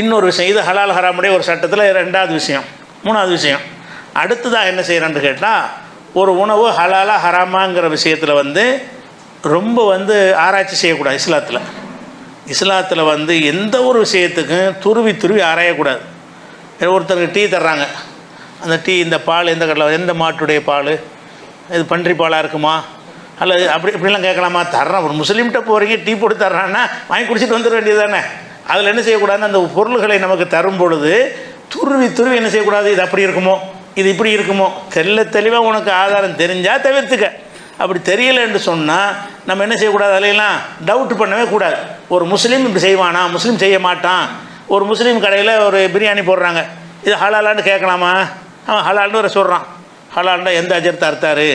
இன்னொரு விஷயம் இது ஹலால் ஹராமுடைய ஒரு சட்டத்தில் ரெண்டாவது விஷயம் மூணாவது விஷயம். அடுத்ததாக என்ன செய்கிறான்னு கேட்டால் ஒரு உணவு ஹலாலா ஹராமாங்கிற விஷயத்தில் வந்து ரொம்ப வந்து ஆராய்ச்சி செய்யக்கூடாது இஸ்லாத்தில். இஸ்லாத்தில் வந்து எந்த ஒரு விஷயத்துக்கும் துருவி துருவி ஆராயக்கூடாது. ஒருத்தருக்கு டீ தர்றாங்க. அந்த டீ இந்த பால் எந்த கடலை எந்த மாட்டுடைய பால்? இது பன்றி பாலாக இருக்குமா? அல்லது அப்படி இப்படிலாம் கேட்கலாமா? தர்றேன் ஒரு முஸ்லீம்கிட்ட போகிறீங்க டீ போட்டு தர்றான்னா வாங்கி குடிச்சிட்டு வந்துட வேண்டியது தானே அதில் என்ன செய்யக்கூடாதுன்னு அந்த பொருள்களை நமக்கு தரும் பொழுது துருவி துருவி என்ன செய்யக்கூடாது? இது அப்படி இருக்குமோ? இது இப்படி இருக்குமோ? தெல்ல தெளிவாக உனக்கு ஆதாரம் தெரிஞ்சால் தவிர்த்துக்க. அப்படி தெரியலைன்னு சொன்னால் நம்ம என்ன செய்யக்கூடாது? அதையெல்லாம் டவுட் பண்ணவே கூடாது. ஒரு முஸ்லீம் இப்படி செய்வானா? முஸ்லீம் செய்ய மாட்டான். ஒரு முஸ்லீம் கடையில் ஒரு பிரியாணி போடுறாங்க. இது ஹலாலான்னு கேட்கலாமா? அவன் ஹலால்னு வர சொல்கிறான் ஹலால்னா எந்த அஜர்த்தா அறுத்தாரு?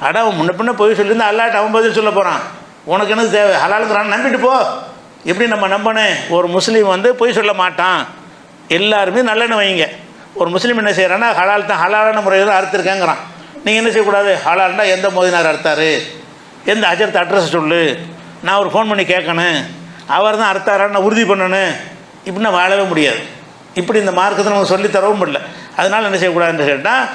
ஆனால் அவன் முன்ன பின்ன போய் சொல்லியிருந்தா அல்லாட்ட அவன் பதில் சொல்ல போகிறான் உனக்கு என்ன தேவை? ஹலாலுங்கிறான். நம்பிட்டு போ. எப்படி நம்ம நம்பனேன் ஒரு முஸ்லீம் வந்து பொய் சொல்ல மாட்டான். எல்லாருமே நல்லெண்ணெய் வைங்க. ஒரு முஸ்லீம் என்ன செய்கிறான்னா ஹலால் தான் ஹலாலான முறையில் அறுத்துருக்கேங்கிறான். நீங்கள் என்ன செய்யக்கூடாது? ஹலால்னா எந்த மோதினார் அறுத்தாரு? எந்த அஜர்த்து அட்ரஸ் சொல்லு. நான் ஒரு ஃபோன் பண்ணி கேட்கணும். அவர் தான் அறுத்தாரான்னு நான் உறுதி பண்ணணும். இப்படின்னா வாழவே முடியாது. இப்படி இந்த மார்க்கத்தை நம்ம சொல்லித் தரவும் முடியல. அதனால் என்ன செய்யக்கூடாதுன்னு கேட்டால்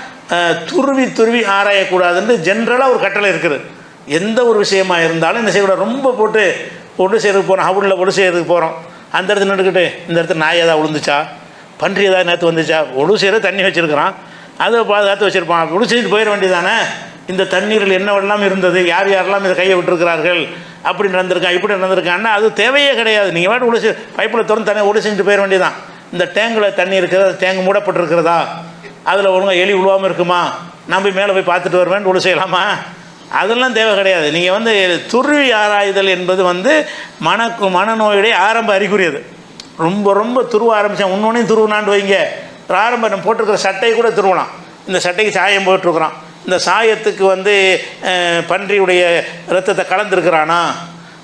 துருவி துருவி ஆராயக்கூடாதுன்னு ஜென்ரலாக ஒரு கட்டளை இருக்குது. எந்த ஒரு விஷயமா இருந்தாலும் என்ன செய்யக்கூடாது? ரொம்ப போட்டு ஒன்று செய்யறதுக்கு போகிறோம் ஹவுலில் ஒன்று சேருக்கு போகிறோம் அந்த இடத்துல நின்றுக்கிட்டு இந்த இடத்துல நாய் ஏதாவது விழுந்துச்சா? பன்றி ஏதாவது நேற்று வந்துச்சா? ஒழு செய்கிற தண்ணி வச்சுருக்கிறான். அதை பாதுகாத்து வச்சுருப்பான். ஒழு செஞ்சுட்டு போயிட வேண்டியதானே இந்த தண்ணீரில் என்னவெல்லாம் இருந்தது? யார் யாரெல்லாம் இதை கையை விட்டுருக்கிறார்கள்? அப்படி நடந்திருக்கான் இப்படி நடந்திருக்கான்னா அது தேவையே கிடையாது. நீங்கள் வாட்டு ஒழு பைப்பில் திறந்து தண்ணி ஒழு செஞ்சுட்டு போயிட வேண்டியதான் இந்த டேங்கில் தண்ணி இருக்கிறதா? டேங்கு மூடப்பட்டிருக்கிறதா? அதில் ஒழுங்காக எலி விழுவாமல் இருக்குமா? நம்பி மேலே போய் பார்த்துட்டு வருவேன் ஒழு செய்யலாமா? அதெல்லாம் தேவை கிடையாது. நீங்கள் வந்து துருவி ஆராய்தல் என்பது வந்து மனக்கு மனநோயுடைய ஆரம்ப அறிகுறி அது ரொம்ப ரொம்ப துருவ ஆரம்பித்தேன் இன்னொன்னையும் துருவினான்னு வைங்க. ஆரம்ப நம்ம போட்டிருக்கிற சட்டையை கூட துருவலாம். இந்த சட்டைக்கு சாயம் போட்டிருக்கிறோம் இந்த சாயத்துக்கு வந்து பன்றியுடைய ரத்தத்தை கலந்துருக்கிறானா?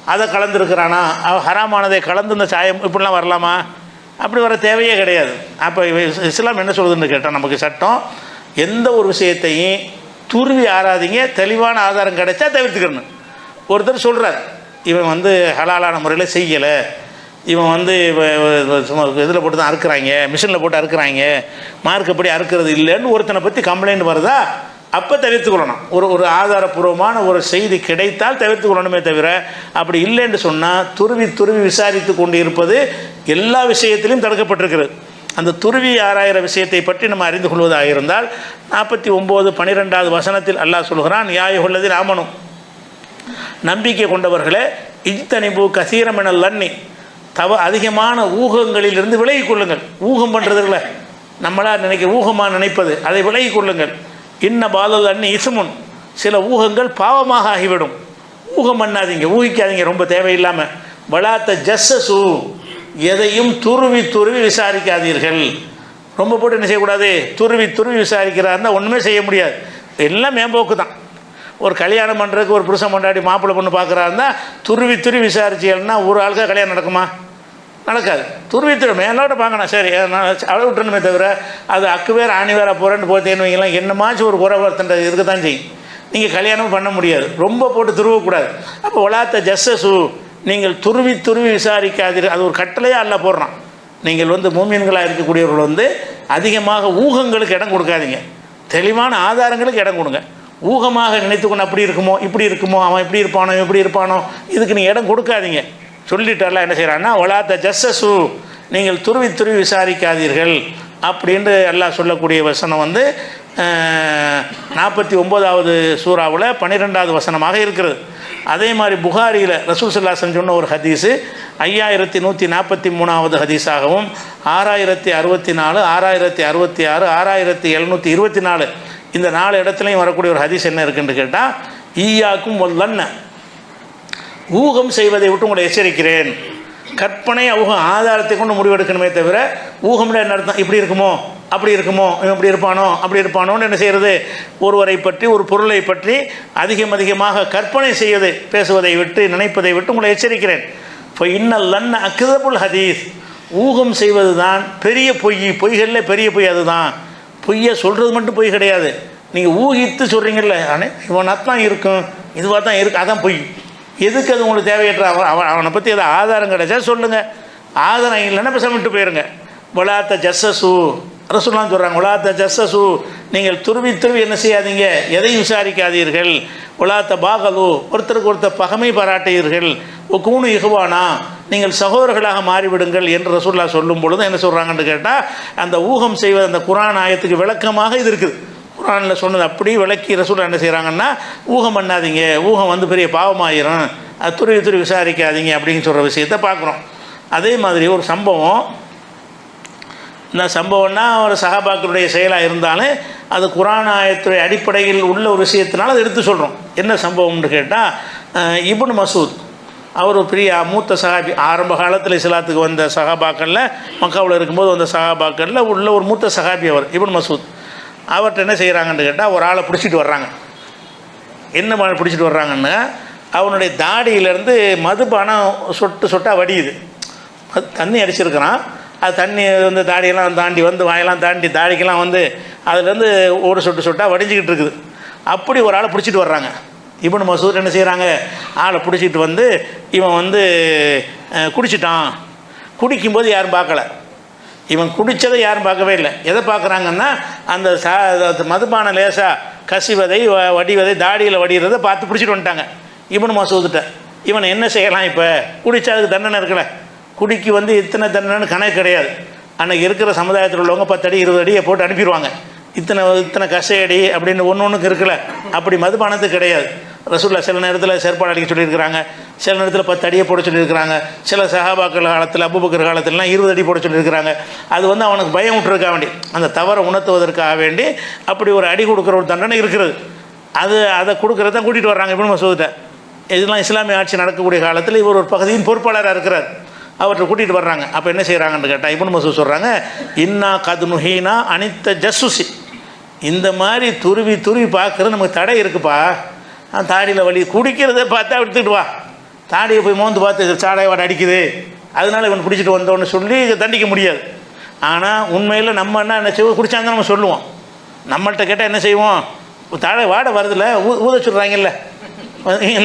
அதை கலந்துருக்கிறானா? அவ- ஹராமானதை கலந்து இந்த சாயம் இப்படிலாம் வரலாமா? அப்படி வர தேவையே கிடையாது. அப்போ இஸ்லாம் என்ன சொல்லுதுன்னு கேட்டால் நமக்கு சட்டம் எந்த ஒரு விஷயத்தையும் துருவி ஆறாதீங்க தெளிவான ஆதாரம் கிடைச்சா தவிர்த்துக்கணும். ஒருத்தர் சொல்கிறார் இவன் வந்து ஹலாலான முறையில் செய்யலை. இவன் வந்து சும்மா இதில் போட்டு தான் அறுக்குறாங்க மிஷினில் போட்டு அறுக்கிறாங்க மார்க்கப்படி அறுக்கிறது இல்லைன்னு ஒருத்தனை பற்றி கம்ப்ளைண்ட் வருதா? அப்போ தவிர்த்துக்கொள்ளணும். ஒரு ஒரு ஆதாரபூர்வமான ஒரு செய்தி கிடைத்தால் தவிர்த்துக்கொள்ளணுமே தவிர அப்படி இல்லைன்னு சொன்னால் துருவி துருவி விசாரித்து கொண்டு இருப்பது எல்லா விஷயத்திலையும் தடுக்கப்பட்டிருக்கிறது. அந்த துருவி ஆராயிற விஷயத்தை பற்றி நம்ம அறிந்து கொள்வதாக இருந்தால் நாற்பத்தி ஒம்பது பன்னிரெண்டாவது வசனத்தில் அல்லாஹ் சொல்கிறான் நியாய உள்ளது ராமனும் நம்பிக்கை கொண்டவர்களே இஜ்தனிபு கசீரமெனல் லன்னி. தவ அதிகமான ஊகங்களிலிருந்து விலகி கொள்ளுங்கள். ஊகம் பண்ணுறதுல நம்மளா நினைக்க ஊகமாக நினைப்பது. அதை விலகி கொள்ளுங்கள். இன்ன பாலல் அன்னி இசுமுன் சில ஊகங்கள் பாவமாக ஆகிவிடும். ஊகம் பண்ணாதீங்க. ஊகிக்காதீங்க. ரொம்ப தேவையில்லாமல் வளாத்த ஜஸ்ஸசு. எதையும் துருவி துருவி விசாரிக்காதீர்கள். ரொம்ப போட்டு என்ன செய்யக்கூடாது? துருவி துருவி விசாரிக்கிறாருன்னா ஒன்றுமே செய்ய முடியாது. எல்லாம் மேம்போக்கு தான் ஒரு கல்யாணம் பண்ணுறதுக்கு ஒரு புருஷன் கொண்டாடி மாப்பிள்ளை பொண்ணு பார்க்குறாருந்தா துருவி துருவி விசாரிச்சீங்கன்னா ஒரு ஆளுக்காக கல்யாணம் நடக்குமா? நடக்காது. துருவி துருவி மேலோட பார்க்கணும் சரி நான் அளவு விட்டுணுமே தவிர அது அக்கு வேறு ஆணி வேற போகிறேன்னு போத்தேன்னு வைங்களேன் என்னமாச்சும் ஒரு குறைவர்த்தன்ற இருக்க தான் செய்யும். நீங்கள் கல்யாணமும் பண்ண முடியாது. ரொம்ப போட்டு துருவக்கூடாது. அப்போ ஒலாத்த ஜஸ்ஸசு நீங்கள் துருவி துருவி விசாரிக்காதீர்கள் அது ஒரு கட்டளையாக அல்ல போடுறான். நீங்கள் வந்து மூமியன்களாக இருக்கக்கூடியவர்கள் வந்து அதிகமாக ஊகங்களுக்கு இடம் கொடுக்காதீங்க. தெளிவான ஆதாரங்களுக்கு இடம் கொடுங்க. ஊகமாக நினைத்துக்கொண்டு அப்படி இருக்குமோ இப்படி இருக்குமோ அவன் இப்படி இருப்பானோ இப்படி இருப்பானோ இதுக்கு நீங்கள் இடம் கொடுக்காதீங்க. சொல்லிட்டார்ல என்ன செய்கிறான்னா ஒலாத்த ஜஸ்ஸசு நீங்கள் துருவி துருவி விசாரிக்காதீர்கள். அப்படின்ட்டு எல்லாம் சொல்லக்கூடிய வசனம் வந்து நாற்பத்தி ஒம்போதாவது சூறாவில் பன்னிரெண்டாவது வசனமாக இருக்கிறது. அதே மாதிரி புகாரியில் ரசூல் சல்லாசன் சொன்ன ஒரு ஹதீஸு ஐயாயிரத்தி நூற்றி நாற்பத்தி மூணாவது ஹதீஸாகவும் ஆறாயிரத்தி அறுபத்தி நாலு ஆறாயிரத்தி அறுபத்தி ஆறு ஆறாயிரத்தி எழுநூற்றி இருபத்தி நாலு. இந்த நாலு இடத்துலையும் வரக்கூடிய ஒரு ஹதீஸ் என்ன இருக்குன்னு கேட்டால் ஈயாக்கும் ஒல்லன்ன ஊகம் செய்வதை விட்டு உங்களை எச்சரிக்கிறேன். கற்பனை ஊகம் ஆதாரத்தை கொண்டு முடிவெடுக்கணுமே தவிர ஊகம்ல என்ன அர்த்தம்? இப்படி இருக்குமோ? அப்படி இருக்குமோ? இவன் இப்படி இருப்பானோ? அப்படி இருப்பானோன்னு என்ன செய்கிறது ஒருவரை பற்றி ஒரு பொருளை பற்றி அதிகம் அதிகமாக கற்பனை செய்வது பேசுவதை விட்டு நினைப்பதை விட்டு உங்களை எச்சரிக்கிறேன். இப்போ இன்னல் லன்ன அக்குதபுல் ஹதீஸ். ஊகம் செய்வது தான் பெரிய பொய். பொய்களில் பெரிய பொய் அதுதான். பொய்யை சொல்கிறது மட்டும் பொய் கிடையாது. நீங்கள் ஊகித்து சொல்கிறீங்கல்ல அண்ணே இவனாக தான் இருக்கும். இதுவாக தான் இருக்கு அதான் பொய். எதுக்கு அது உங்களுக்கு தேவையற்ற அவன் அவன் அவனை பற்றி எதாவது ஆதாரம் கிடைச்சா சொல்லுங்கள் ஆதாரம் இல்லைன்னா இப்போ விட்டு போயிருங்க. வலாத்த ஜஸ்ஸஸு ரசூல்லாம் சொல்கிறாங்க உலாத்த ஜஸ்ஸசு நீங்கள் துருவி துருவி என்ன செய்யாதீங்க? எதையும் விசாரிக்காதீர்கள். உலாத்த பாகலு ஒருத்தருக்கு ஒருத்தர் பகமை பாராட்டுவீர்கள் கூணு இகுவானா நீங்கள் சகோதரர்களாக மாறிவிடுங்கள் என்று ரசூல்லா சொல்லும் பொழுது என்ன சொல்கிறாங்கன்னு கேட்டால் அந்த ஊகம் செய்வது அந்த குரான் ஆயத்துக்கு விளக்கமாக இது இருக்குது. குரானில் சொன்னது அப்படி விளக்கி ரசூல்லா என்ன செய்கிறாங்கன்னா ஊகம் பண்ணாதீங்க. ஊகம் வந்து பெரிய பாவமாயிரும். அது துருவி துருவி விசாரிக்காதீங்க அப்படின்னு சொல்கிற விஷயத்தை பார்க்குறோம். அதே மாதிரி ஒரு சம்பவம் இந்த சம்பவம்னா ஒரு சகாபாக்களுடைய செயலாக இருந்தாலும் அது குரான் ஆயத்துடைய அடிப்படையில் உள்ள ஒரு விஷயத்தினால அதை எடுத்து சொல்கிறோம் என்ன சம்பவம்னு கேட்டால் இபுன் மசூத் அவர் ஒரு பெரிய மூத்த சகாபி ஆரம்ப காலத்தில் இஸ்லாத்துக்கு வந்த சகாபாக்களில் மக்காவில் இருக்கும்போது வந்த சகாபாக்களில் உள்ள ஒரு மூத்த சகாபி அவர் இபுன் மசூத். அவர்கிட்ட என்ன செய்கிறாங்கன்னு கேட்டால் ஒரு ஆளை பிடிச்சிட்டு வர்றாங்க. என்ன மாதிரி பிடிச்சிட்டு வர்றாங்கன்னா அவனுடைய தாடியிலேருந்து மதுபானம் சொட்டு சொட்டாக வடியுது. அது தண்ணி அடிச்சிருக்கிறான். அது தண்ணி வந்து தாடியெல்லாம் தாண்டி வந்து வாயெல்லாம் தாண்டி தாடிக்கெல்லாம் வந்து அதுலேருந்து ஒரு சொட்டு சொட்டாக வடிஞ்சிக்கிட்டு இருக்குது. அப்படி ஒரு ஆளை பிடிச்சிட்டு வர்றாங்க. இவனு மசூர் என்ன செய்கிறாங்க ஆளை பிடிச்சிட்டு வந்து இவன் வந்து குடிச்சிட்டான். குடிக்கும்போது யாரும் பார்க்கல. இவன் குடித்ததை யாரும் பார்க்கவே இல்லை. எதை பார்க்குறாங்கன்னா அந்த சா மதுபான லேசாக கசிவதை வ- வடிவதை தாடியில் வடிகிறதை பார்த்து பிடிச்சிட்டு வந்துட்டாங்க. இவனு மசூதுட்ட. இவனை என்ன செய்யலாம் இப்போ? குடித்தா அதுக்கு தண்டனை இருக்கலை குடிக்கு வந்து இத்தனை தண்டனைன்னு கணக்கு கிடையாது. அன்றைக்கி இருக்கிற சமுதாயத்தில் உள்ளவங்க பத்து அடி இருபது அடியை போட்டு அனுப்பிடுவாங்க. இத்தனை இத்தனை கசையடி அப்படின்னு ஒன்று ஒன்றுக்கு இருக்கல அப்படி மதுபானத்துக்கு கிடையாது. ரசூல்லா சில நேரத்தில் செயற்பாடு அடிக்க சொல்லியிருக்கிறாங்க. சில நேரத்தில் பத்து அடியை போட சொல்லியிருக்கிறாங்க. சில சகாபாக்கள் காலத்தில் அபுபக்கர் காலத்திலலாம் இருபது அடி போட சொல்லியிருக்கிறாங்க. அது வந்து அவனுக்கு பயம் விட்டுருக்கா வேண்டி. அந்த தவறை உணர்த்துவதற்காக வேண்டி அப்படி ஒரு அடி கொடுக்குற ஒரு தண்டனை இருக்கிறது. அது அதை கொடுக்குறத தான் கூட்டிகிட்டு வர்றாங்க இப்படி மசூதிட்ட. இதெல்லாம் இஸ்லாமிய ஆட்சி நடக்கக்கூடிய காலத்தில் இவர் ஒரு பகுதியின் பொறுப்பாளராக இருக்கிறார். அவர்கிட்ட கூட்டிகிட்டு வர்றாங்க. அப்போ என்ன செய்கிறாங்கன்னு கேட்டால் இப்போ மசூத் சொல்கிறாங்க இன்னா கதுனுஹீனா அனித்த ஜஸ்ஸுசி. இந்த மாதிரி துருவி துருவி பார்க்குறது நமக்கு தடை இருக்குப்பா. தாடியில் வலி குடிக்கிறத பார்த்தா எடுத்துக்கிட்டு வா. தாடியை போய் மோந்து பார்த்து சாடை வாடை அடிக்குது. அதனால இவன் பிடிச்சிட்டு வந்தோன்னு சொல்லி இதை தண்டிக்க முடியாது. ஆனால் உண்மையில் நம்ம என்ன என்ன செய்வோம்? குடிச்சாங்க நம்ம சொல்லுவோம். நம்மள்கிட்ட கேட்டால் என்ன செய்வோம்? தாழை வாடை வருதுல்ல ஊ ஊத சொல்கிறாங்கல்ல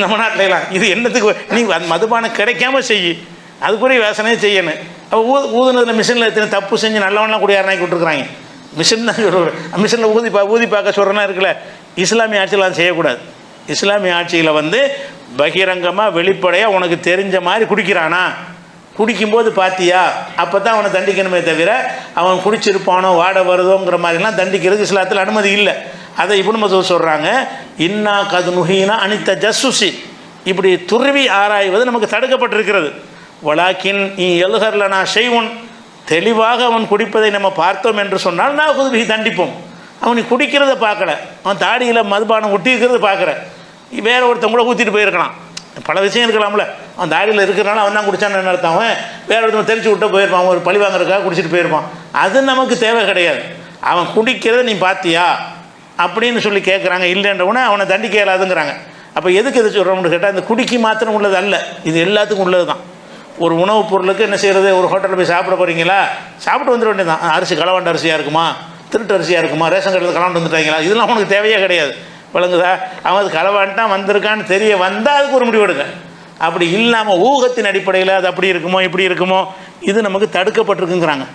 நம்ம நாட்டிலலாம் இது என்னத்துக்கு நீ அந்த மதுபானம் கிடைக்காம செய்யி. அதுக்குரிய வேசனையே செய்யணும். அப்போ ஊ ஊதுனதில் மிஷினில் எத்தனை தப்பு செஞ்சு நல்லவன்லாம் குடியாரனாக்கி விட்டுருக்குறாங்க? மிஷின் தான் சொல்கிறேன் மிஷினில் ஊதி பா ஊதி பார்க்க சொல்கிறேன்னா இருக்குல்ல இஸ்லாமிய ஆட்சியில் அதை செய்யக்கூடாது. இஸ்லாமிய ஆட்சியில் வந்து பகிரங்கமாக வெளிப்படையாக உனக்கு தெரிஞ்ச மாதிரி குடிக்கிறானா? குடிக்கும்போது பார்த்தியா அப்போ தான் அவனை தண்டிக்கணுமே தவிர அவன் குடிச்சிருப்பானோ வாட வருதோங்கிற மாதிரிலாம் தண்டிக்கிறதுக்கு இஸ்லாத்தில் அனுமதி இல்லை. அதை இப்படி மசூர் சொல்கிறாங்க இன்னா கது நுஹீனா அனித்த ஜஸ்ஸுசி இப்படி துருவி ஆராய்வது நமக்கு தடுக்கப்பட்டிருக்கிறது. வலாக்கின் நீ எழுகர்லனா செய்வன் தெளிவாக அவன் குடிப்பதை நம்ம பார்த்தோம் என்று சொன்னால் நான் குதுபி தண்டிப்போம். அவன் குடிக்கிறத பார்க்கல. அவன் தாடியில் மதுபானம் ஒட்டியிருக்கிறத பார்க்குற வேற ஒருத்தன் கூட ஊற்றிட்டு போயிருக்கலாம். பல விஷயம் இருக்கலாம்ல. அவன் தாடியில் இருக்கிறனால அவன் தான் குடிச்சான்னு என்ன அர்த்தம்? அவன் வேற ஒருத்தன் தெரிச்சு விட்டு போயிருப்பான். அவன் ஒரு பழி வாங்குறதுக்காக குடிச்சிட்டு போயிருப்பான். அது நமக்கு தேவை கிடையாது. அவன் குடிக்கிறத நீ பார்த்தியா? அப்படின்னு சொல்லி கேட்குறாங்க இல்லைன்றவுடனே அவனை தண்டிக்க இயலாதுங்கிறாங்க. அப்போ எதுக்கு எது சொல்கிறோம்னு கேட்டால் இந்த குடிக்கு மாத்திரம் உள்ளது அல்ல. இது எல்லாத்துக்கும் உள்ளது தான் ஒரு உணவுப் பொருளுக்கு என்ன செய்கிறது ஒரு ஹோட்டலில் போய் சாப்பிட போகிறீங்களா சாப்பிட்டு வந்துட வேண்டியதான் அரிசி களவாண்ட அரிசியாக இருக்குமா? திருட்டு அரிசியாக இருக்குமா? ரேஷன் கடையில் களவாண்டு வந்துட்டாங்களா? இதெல்லாம் உனக்கு தேவையே கிடையாது. விளங்குதா? அவன் அது களவாண்டான் வந்திருக்கான்னு தெரிய வந்தால் அதுக்கு ஒரு முடிவு எடுங்க. அப்படி இல்லாமல் ஊகத்தின் அடிப்படையில் அது அப்படி இருக்குமோ இப்படி இருக்குமோ இது நமக்கு தடுக்கப்பட்டிருக்குங்கிறாங்க.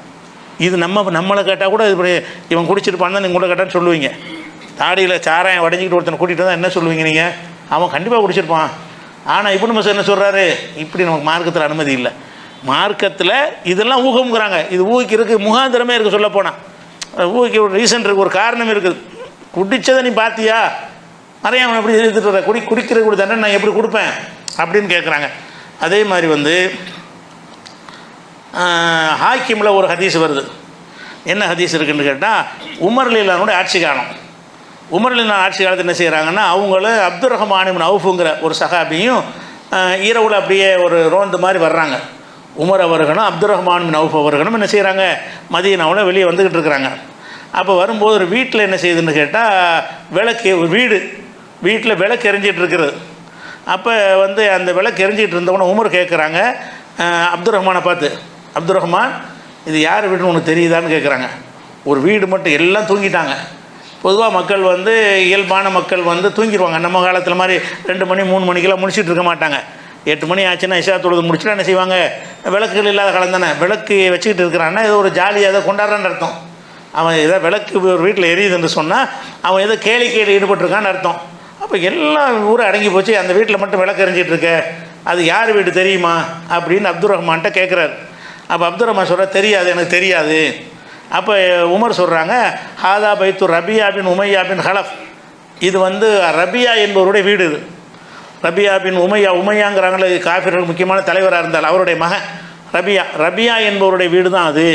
இது நம்ம நம்மளை கேட்டால் கூட இப்படி இவன் குடிச்சிருப்பான் தான் நீங்கள் கூட கேட்டான்னு சொல்லுவீங்க. தாடியில் சாராயம் வடைஞ்சிக்கிட்டு ஒருத்தனை கூட்டிகிட்டு தான் என்ன சொல்லுவீங்க நீங்கள் அவன் கண்டிப்பாக குடிச்சிருப்பான். ஆனால் இப்போ நம்ம என்ன சொல்கிறாரு இப்படி நமக்கு மார்க்கத்தில் அனுமதி இல்லை. மார்க்கத்தில் இதெல்லாம் ஊகம்ங்கிறாங்க. இது ஊகிக்கிறதுக்கு முகாந்திரமே இருக்குது சொல்ல போனால் ஊகிக்க ஒரு ரீசன் இருக்குது ஒரு காரணம் இருக்குது குடித்ததை நீ பார்த்தியா நிறைய அவன் எப்படி எழுதிட்டு குடி குடிக்கிறது கூட தண்டனை நான் எப்படி கொடுப்பேன்? அப்படின்னு கேட்குறாங்க அதே மாதிரி வந்து ஹாக்கிமில் ஒரு ஹதீஸ் வருது. என்ன ஹதீஸ் இருக்குன்னு கேட்டால் உமர் லீலானுடைய ஆட்சி காலம். உமர் ஆட்சி காலத்தில் என்ன செய்கிறாங்கன்னா அவங்கள அப்துல் ரஹ்மான் அவுஃபுங்கிற ஒரு சகாபியும் ஈரவில் அப்படியே ஒரு ரோந்து மாதிரி வர்றாங்க. உமர் அவர்களும் அப்துல் ரஹ்மான் அவுஃப் அவர்களும் என்ன செய்கிறாங்க மதியனாவில் வெளியே வந்துக்கிட்டு இருக்கிறாங்க. அப்போ வரும்போது ஒரு வீட்டில் என்ன செய்யுதுன்னு கேட்டால் விளக்கு ஒரு வீடு வீட்டில் விளக்கு எரிஞ்சிட்டு இருக்கிறது அப்போ வந்து அந்த விளக்கு எரிஞ்சிட்டு இருந்தவன உமர் கேட்குறாங்க அப்துல் ரஹ்மானை பார்த்து அப்துல் ரஹ்மான் இது யார் வீடுன்னு உனக்கு தெரியுதான்னு கேட்குறாங்க ஒரு வீடு மட்டும் எல்லாம் தூங்கிட்டாங்க. பொதுவாக மக்கள் வந்து இயல்பான மக்கள் வந்து தூங்கிடுவாங்க நம்ம காலத்தில் மாதிரி ரெண்டு மணி மூணு மணிக்கெல்லாம் முடிச்சிட்டு இருக்க மாட்டாங்க. எட்டு மணி ஆச்சுன்னா இஷா தொழுது முடிச்சுட்டு என்ன செய்வாங்க? விளக்குகள் இல்லாத காலம் தானே. விளக்கு வச்சுக்கிட்டு இருக்கிறான்னா ஏதோ ஒரு ஜாலியாக ஏதோ கொண்டாடுறான்னு அர்த்தம். அவன் ஏதோ விளக்கு ஒரு வீட்டில் எரியுதுன்னு சொன்னால் அவன் ஏதோ கேளிக்கையில் ஈடுபட்டிருக்கான்னு அர்த்தம். அப்போ எல்லா ஊரும் அடங்கி போச்சு. அந்த வீட்டில் மட்டும் விளக்கு எரிஞ்சிட்டு இருக்க. அது யார் வீடு தெரியுமா? அப்படின்னு அப்துல் ரஹ்மான்கிட்ட கேட்குறாரு அப்போ அப்துல் ரஹ்மான் சொல்கிற தெரியாது எனக்கு தெரியாது. அப்போ உமர் சொல்கிறாங்க ஹாதா பைத்து ரபியா பின் உமையா பின் ஹலஃப். இது வந்து ரபியா என்பவருடைய வீடு இது. ரபியா பின் உமையா உமையாங்கிறாங்களே காஃபிர்கள் முக்கியமான தலைவராக இருந்தால் அவருடைய மகன். ரபியா ரபியா என்பவருடைய வீடு தான் அது.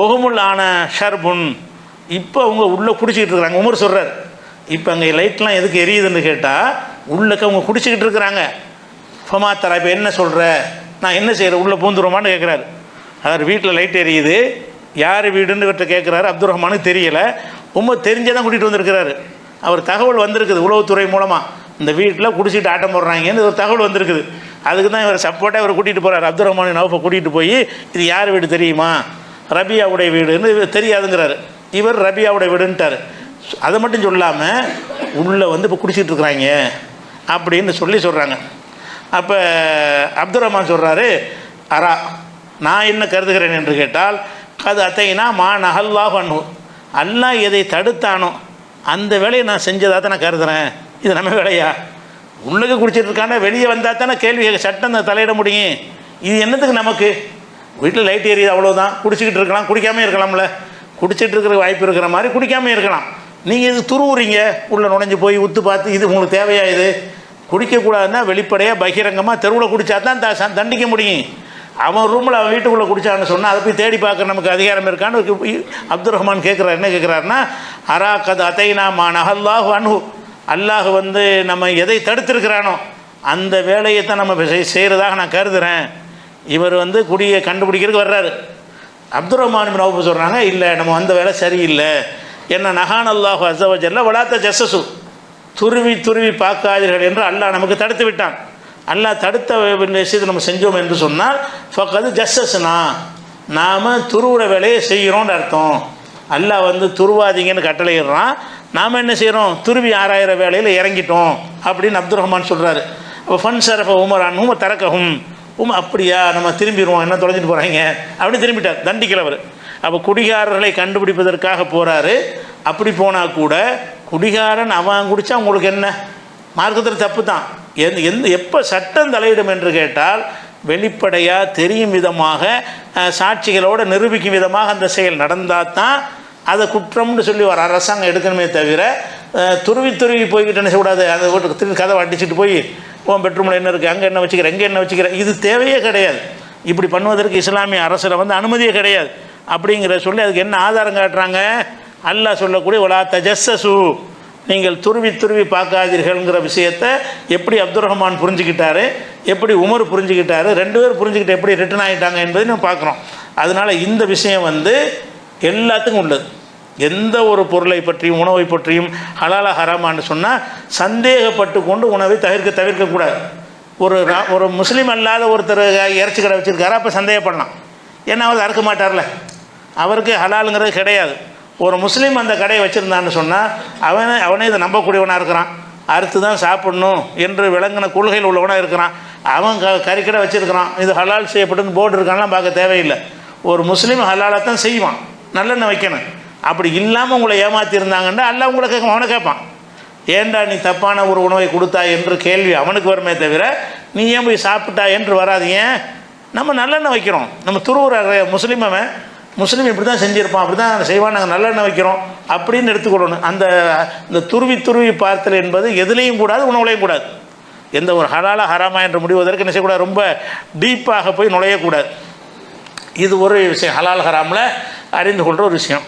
ஒகுமுல் ஆன ஷர்புன். இப்போ அவங்க உள்ளே குடிச்சிக்கிட்டு இருக்கிறாங்க. உமர் சொல்கிறார் இப்போ அங்கே லைட்லாம் எதுக்கு எரியுதுன்னு கேட்டால் உள்ளக்க அவங்க குடிச்சிக்கிட்டு இருக்கிறாங்க. ஃபமா தரா இப்போ என்ன சொல்கிற நான் என்ன செய்கிறேன் உள்ளே பூந்துருமான்னு கேட்குறாரு அவர் வீட்டில் லைட் எரியுது. யார் வீடுன்னு இவர்கிட்ட கேட்குறாரு அப்துல் ரஹ்மானுக்கு தெரியலை. ரொம்ப தெரிஞ்சே தான் கூட்டிகிட்டு வந்திருக்கிறாரு. அவர் தகவல் வந்திருக்குது உளவுத்துறை மூலமாக இந்த வீட்டில் குடிச்சிட்டு ஆட்டம் போடுறாங்கன்னு ஒரு தகவல் வந்திருக்குது. அதுக்கு தான் இவர் சப்போர்ட்டாக இவர் கூட்டிகிட்டு போகிறார் அப்துல் ரஹ்மான் நவஃபை கூட்டிகிட்டு போய் இது யார் வீடு தெரியுமா? ரபியாவுடைய வீடுன்னு இவர் தெரியாதுங்கிறாரு. இவர் ரபியாவுடைய வீடுன்ட்டார். அதை மட்டும் சொல்லாமல் உள்ளே வந்து இப்போ குடிச்சிட்டு இருக்கிறாங்க அப்படின்னு சொல்லி சொல்கிறாங்க அப்போ அப்துல் ரஹ்மான் சொல்கிறாரு அரா நான் என்ன கருதுகிறேன் என்று கேட்டால் அது அத்தைனா மா நஹல்லாஹ் அன்ஹு அல்லாஹ் எதை தடுத்தானோ அந்த வேலையை நான் செஞ்சதாக தான் நான் கருதுறேன். இது நம்ம வேலையா? உள்ளுக்கு குடிச்சிட்டு இருக்கான வெளியே வந்தால் தானே கேள்வி சட்டம் தலையிட முடியும். இது என்னத்துக்கு நமக்கு? வீட்டில் லைட் எரியுது அவ்வளோதான் குடிச்சிக்கிட்டு இருக்கலாம் குடிக்காம இருக்கலாம்ல. குடிச்சிட்டு இருக்கிற வாய்ப்பு இருக்கிற மாதிரி குடிக்காம இருக்கலாம். நீங்கள் இது துருவுறீங்க? உள்ளே நுழைஞ்சு போய் உத்து பார்த்து இது உங்களுக்கு தேவையா இது? குடிக்கக்கூடாதுன்னா வெளிப்படையாக பகிரங்கமாக தெருவில் குடித்தா தான் த தண்டிக்க முடியும். அவன் ரூமில் அவன் வீட்டுக்குள்ளே குடித்தான்னு சொன்னால் அதை போய் தேடி பார்க்க நமக்கு அதிகாரம் இருக்கான்னு அப்துல் ரஹ்மான் கேட்குறாரு. என்ன கேட்குறாருன்னா அரா கத் அத்தைனா மா நஹல்லாஹு அன்ஹு. அல்லாஹ் வந்து நம்ம எதை தடுத்திருக்கிறானோ அந்த வேலையை தான் நம்ம செய்கிறதாக நான் கருதுகிறேன் இவர் வந்து குடியை கண்டுபிடிக்கிறதுக்கு வர்றாரு. அப்துல் ரஹ்மான் நவப்பு சொல்கிறாங்க இல்லை நம்ம வந்த வேலை சரியில்லை. என்ன நகான் அல்லாஹு அசவஜல்ல வளாத்த ஜசசு துருவி துருவி பார்க்காதீர்கள் என்று அல்லாஹ் நமக்கு தடுத்து விட்டான். அல்லாஹ் தடுத்த விஷயத்தை நம்ம செஞ்சோம் என்று சொன்னால் ஃபக்கது ஜஸ்ஸஸ்னா நாம் துருவுற வேலையை செய்கிறோம்னு அர்த்தம். அல்லாஹ் வந்து துருவாதீங்கன்னு கட்டளையிடுறான். நாம் என்ன செய்கிறோம் துருவி ஆறாயிர வேலையில் இறங்கிட்டோம். அப்படின்னு அப்துல் ரஹ்மான் சொல்கிறாரு அப்போ ஃபன் சரஃப உமர் உம தரக்கஹும். உம் அப்படியா? நம்ம திரும்பிடுவோம் என்ன தொலைஞ்சிட்டு போகிறாங்க அப்படின்னு திரும்பிட்டார். தண்டிக்கிறவர் அப்போ குடிகாரர்களை கண்டுபிடிப்பதற்காக போகிறாரு அப்படி போனால் கூட குடிகாரன் அவன் குடித்தா உங்களுக்கு என்ன? மார்க்கத்தில் தப்பு தான். எந்த எந்த எப்போ சட்டம் தலையிடும் என்று கேட்டால் வெளிப்படையாக தெரியும் விதமாக சாட்சிகளோடு நிரூபிக்கும் விதமாக அந்த செயல் நடந்தால் தான் அதை குற்றம்னு சொல்லி ஒரு அரசாங்கம் எடுக்கணுமே தவிர துருவி துருவி போய்கிட்டு என்ன செய்யக்கூடாது? அந்த வீட்டுக்கு திரும்பி கதவை அடிச்சுட்டு போய் உன் பெட்ரூமில் என்ன இருக்குது அங்கே என்ன வச்சுக்கிற? எங்கே என்ன வச்சுக்கிற? இது தேவையே கிடையாது. இப்படி பண்ணுவதற்கு இஸ்லாமிய அரசில் வந்து அனுமதியே கிடையாது. அப்படிங்கிற சொல்லி அதுக்கு என்ன ஆதாரம் காட்டுறாங்க? அல்லாஹ் சொல்லக்கூடிய ஒலா தஜஸ்ஸு நீங்கள் துருவி துருவி பார்க்காதீர்கள்ங்கிற விஷயத்தை எப்படி அப்துல் ரஹ்மான் புரிஞ்சுக்கிட்டாரு எப்படி உமர் புரிஞ்சுக்கிட்டாரு ரெண்டு பேரும் புரிஞ்சுக்கிட்டு எப்படி ரிட்டர்ன் ஆகிட்டாங்க என்பதை நம்ம பார்க்குறோம். அதனால் இந்த விஷயம் வந்து எல்லாத்துக்கும் உள்ளது. எந்த ஒரு பொருளை பற்றியும் உணவை பற்றியும் ஹலால ஹராமான்னு சொன்னால் சந்தேகப்பட்டு கொண்டு உணவை தவிர்க்க தவிர்க்கக்கூடாது ஒரு ஒரு முஸ்லீம் அல்லாத ஒருத்தர் இறைச்சி கடை வச்சுருக்காரு அப்போ சந்தேகப்படலாம். ஏன்னா அவர் அறுக்க மாட்டார்ல. அவருக்கு ஹலாலுங்கிறது கிடையாது. ஒரு முஸ்லீம் அந்த கடையை வச்சுருந்தான்னு சொன்னால் அவனே அவனே இதை நம்பக்கூடியவனாக இருக்கிறான். அறுத்து தான் சாப்பிடணும் என்று விளங்கின கொள்கையில் உள்ளவனாக இருக்கிறான். அவன் க கறிக்கடை வச்சுருக்கிறான். இது ஹலால் செய்யப்பட்டுன்னு போர்டு இருக்கான்லாம் பார்க்க தேவையில்லை. ஒரு முஸ்லீம் ஹலாலாக தான் செய்வான். நல்லெண்ணெய் வைக்கணும். அப்படி இல்லாமல் உங்களை ஏமாற்றிருந்தாங்கன்னா அல்ல உங்களை கேட்க அவனை கேட்பான். ஏன்டா நீ தப்பான ஒரு உணவை கொடுத்தா என்று கேள்வி அவனுக்கு வருமே தவிர நீ ஏன் போய் சாப்பிட்டா என்று வராது? ஏன்? நம்ம நல்லெண்ணெய் வைக்கிறோம். நம்ம துருவுற முஸ்லீம் அவன் முஸ்லீம் இப்படி தான் செஞ்சுருப்பான் அப்படி தான் செய்வான் நாங்கள் நல்லெண்ணெய் வைக்கிறோம் அப்படின்னு எடுத்துக்கொள்ளணும். அந்த இந்த துருவி துருவி பார்த்தல் என்பது எதுலேயும் கூடாது உணவுலையும் கூடாது. எந்த ஒரு ஹலால ஹராமா என்று முடிவதற்கு என்ன செய்யக்கூடாது? ரொம்ப டீப்பாக போய் நுழையக்கூடாது. இது ஒரு விஷயம் ஹலால் ஹராமில் அறிந்து கொள்கிற ஒரு விஷயம்.